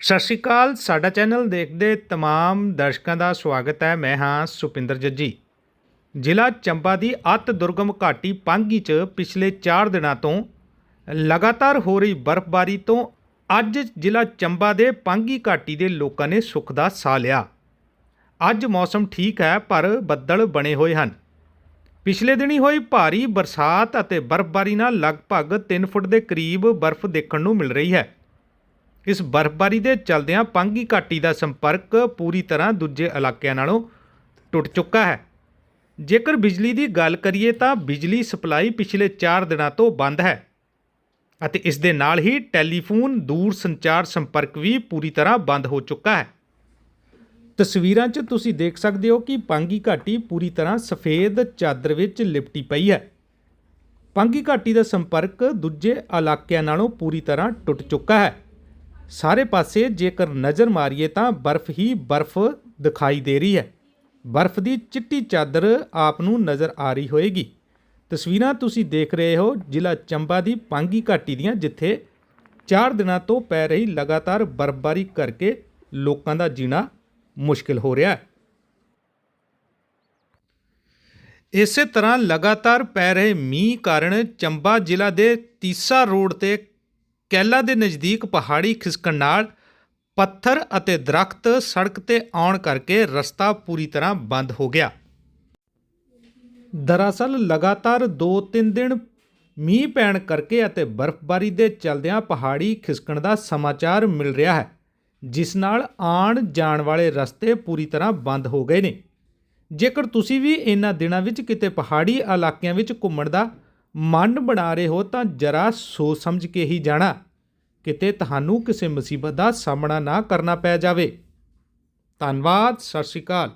ਸਤਿ ਸ਼੍ਰੀ ਅਕਾਲ, ਸਾਡਾ ਚੈਨਲ ਦੇਖਦੇ ਤਮਾਮ ਦਰਸ਼ਕਾਂ ਦਾ ਸਵਾਗਤ ਹੈ। ਮੈਂ ਹਾਂ ਸੁਪਿੰਦਰ ਜੱਜੀ। ਜ਼ਿਲ੍ਹਾ ਚੰਬਾ ਦੀ ਅਤ ਦੁਰਗਮ ਘਾਟੀ ਪਾਂਗੀ 'ਚ ਪਿਛਲੇ 4 ਦਿਨਾਂ ਤੋਂ ਲਗਾਤਾਰ ਹੋ ਰਹੀ ਬਰਫ਼ਬਾਰੀ ਤੋਂ ਅੱਜ ਜ਼ਿਲ੍ਹਾ ਚੰਬਾ ਦੇ ਪਾਂਗੀ ਘਾਟੀ ਦੇ ਲੋਕਾਂ ਨੇ ਸੁੱਖ ਦਾ ਸਾਹ ਲਿਆ। ਅੱਜ ਮੌਸਮ ਠੀਕ ਹੈ, ਪਰ ਬੱਦਲ ਬਣੇ ਹੋਏ ਹਨ। ਪਿਛਲੇ ਦਿਨੀ ਹੋਈ ਭਾਰੀ ਬਰਸਾਤ ਅਤੇ ਬਰਫ਼ਬਾਰੀ ਨਾਲ ਲਗਭਗ 3 ਫੁੱਟ ਦੇ ਕਰੀਬ ਬਰਫ਼ ਦੇਖਣ ਨੂੰ ਮਿਲ ਰਹੀ ਹੈ। ਇਸ ਬਰਫ਼ਬਾਰੀ ਦੇ ਚਲਦਿਆਂ ਪਾਂਗੀ ਘਾਟੀ ਦਾ ਸੰਪਰਕ ਪੂਰੀ ਤਰ੍ਹਾਂ ਦੂਜੇ ਇਲਾਕਿਆਂ ਨਾਲੋਂ ਟੁੱਟ ਚੁੱਕਾ ਹੈ। ਜੇਕਰ ਬਿਜਲੀ ਦੀ ਗੱਲ ਕਰੀਏ ਤਾਂ ਬਿਜਲੀ ਸਪਲਾਈ ਪਿਛਲੇ 4 ਦਿਨਾਂ ਤੋਂ ਬੰਦ ਹੈ ਅਤੇ ਇਸ ਦੇ ਨਾਲ ਹੀ ਟੈਲੀਫੋਨ ਦੂਰ ਸੰਚਾਰ ਸੰਪਰਕ ਵੀ ਪੂਰੀ ਤਰ੍ਹਾਂ ਬੰਦ ਹੋ ਚੁੱਕਾ ਹੈ। ਤਸਵੀਰਾਂ 'ਚ ਤੁਸੀਂ ਦੇਖ ਸਕਦੇ ਹੋ ਕਿ ਪਾਂਗੀ ਘਾਟੀ ਪੂਰੀ ਤਰ੍ਹਾਂ ਸਫੇਦ ਚਾਦਰ ਵਿੱਚ ਲਿਪਟੀ ਪਈ ਹੈ। ਪਾਂਗੀ ਘਾਟੀ ਦਾ ਸੰਪਰਕ ਦੂਜੇ ਇਲਾਕਿਆਂ ਨਾਲੋਂ ਪੂਰੀ ਤਰ੍ਹਾਂ ਟੁੱਟ ਚੁੱਕਾ ਹੈ। ਸਾਰੇ ਪਾਸੇ ਜੇਕਰ ਨਜ਼ਰ ਮਾਰੀਏ ਤਾਂ ਬਰਫ਼ ਹੀ ਬਰਫ਼ ਦਿਖਾਈ ਦੇ ਰਹੀ ਹੈ। ਬਰਫ਼ ਦੀ ਚਿੱਟੀ ਚਾਦਰ ਆਪ ਨੂੰ ਨਜ਼ਰ ਆ ਰਹੀ ਹੋਏਗੀ। ਤਸਵੀਰਾਂ ਤੁਸੀਂ ਦੇਖ ਰਹੇ ਹੋ ਜ਼ਿਲ੍ਹਾ ਚੰਬਾ ਦੀ ਪਾਂਗੀ ਘਾਟੀ ਦੀਆਂ, ਜਿੱਥੇ 4 ਦਿਨਾਂ ਤੋਂ ਪੈ ਰਹੀ ਲਗਾਤਾਰ ਬਰਫ਼ਬਾਰੀ ਕਰਕੇ ਲੋਕਾਂ ਦਾ ਜੀਣਾ ਮੁਸ਼ਕਿਲ ਹੋ ਰਿਹਾ ਹੈ। ਇਸੇ ਤਰ੍ਹਾਂ ਲਗਾਤਾਰ ਪੈ ਰਹੇ ਮੀਂਹ ਕਾਰਨ ਚੰਬਾ ਜ਼ਿਲ੍ਹਾ ਦੇ ਤੀਸਾ ਰੋਡ ਤੇ ਕੈਲਾ ਦੇ ਨਜ਼ਦੀਕ ਪਹਾੜੀ ਖਿਸਕਣ ਨਾਲ ਪੱਥਰ ਅਤੇ ਦਰਖਤ ਸੜਕ ਤੇ ਆਉਣ ਕਰਕੇ ਰਸਤਾ ਪੂਰੀ ਤਰ੍ਹਾਂ ਬੰਦ ਹੋ ਗਿਆ। ਦਰਅਸਲ ਲਗਾਤਾਰ 2-3 ਦਿਨ ਮੀਂਹ ਪੈਣ ਕਰਕੇ ਅਤੇ ਬਰਫ਼ਬਾਰੀ ਦੇ ਚਲਦਿਆਂ ਪਹਾੜੀ ਖਿਸਕਣ ਦਾ ਸਮਾਚਾਰ ਮਿਲ ਰਿਹਾ ਹੈ, ਜਿਸ ਨਾਲ ਆਉਣ ਜਾਣ ਵਾਲੇ ਰਸਤੇ ਪੂਰੀ ਤਰ੍ਹਾਂ ਬੰਦ ਹੋ ਗਏ ਨੇ। ਜੇਕਰ ਤੁਸੀਂ ਵੀ ਇਹਨਾਂ ਦਿਨਾਂ ਵਿੱਚ ਕਿਤੇ ਪਹਾੜੀ ਇਲਾਕਿਆਂ ਵਿੱਚ ਘੁੰਮਣ ਦਾ ਮਨ ਬਣਾ ਰਹੇ ਹੋ ਤਾਂ ਜਰਾ ਸੋਚ ਸਮਝ ਕੇ ਹੀ ਜਾਣਾ। ਕਿਤੇ ਤੁਹਾਨੂੰ ਕਿਸੇ ਮੁਸੀਬਤ ਦਾ ਸਾਹਮਣਾ ਨਾ ਕਰਨਾ ਪੈ ਜਾਵੇ। ਧੰਨਵਾਦ, ਸਤਿ ਸ਼੍ਰੀ ਅਕਾਲ।